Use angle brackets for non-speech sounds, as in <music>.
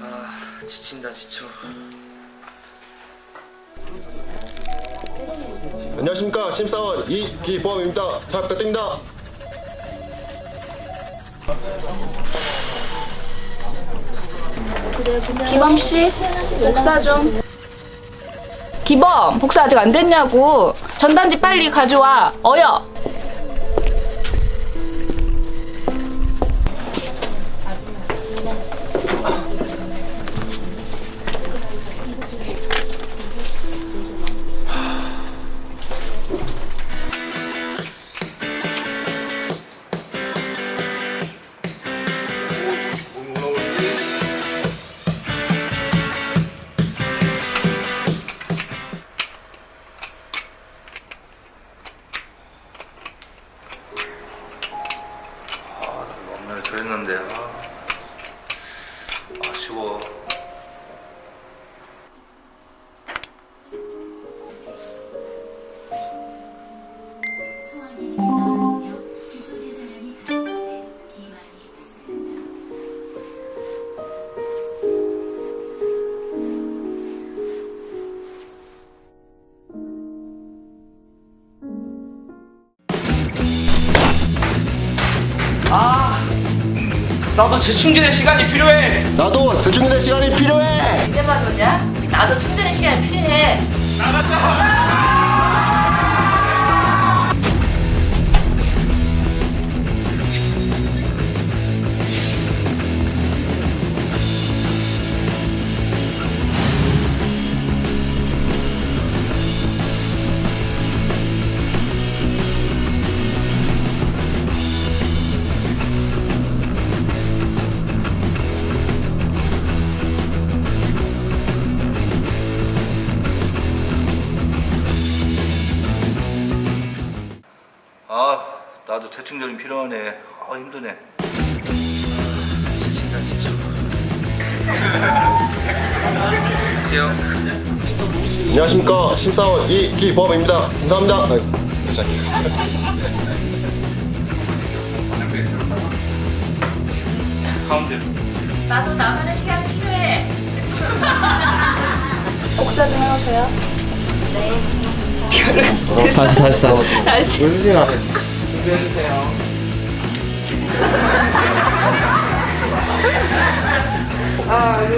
아 지친다 지쳐 안녕하십니까 심사원 이기범입니다. 잘 부탁드립니다. 기범 씨, 복사 좀. 기범, 복사 아직 안 됐냐고. 전단지 빨리 가져와. 어여. 그랬는데 아, 아쉬워 나도 재충전의 시간이 필요해 나도 재충전의 시간이 필요해. 이제만 오냐? 나도 충전의 시간이 필요해. 아 나도 대충전이 필요하네 아 힘드네 지친다 할게요 안녕하십니까 심사원 이기범입니다. 감사합니다. 아이고, 가운데로 나도 나만의 시간 필요해. <laughs> 복사 좀 해오세요. 다시 다시 다시 다시. 웃으지 마 준비해주세요. 하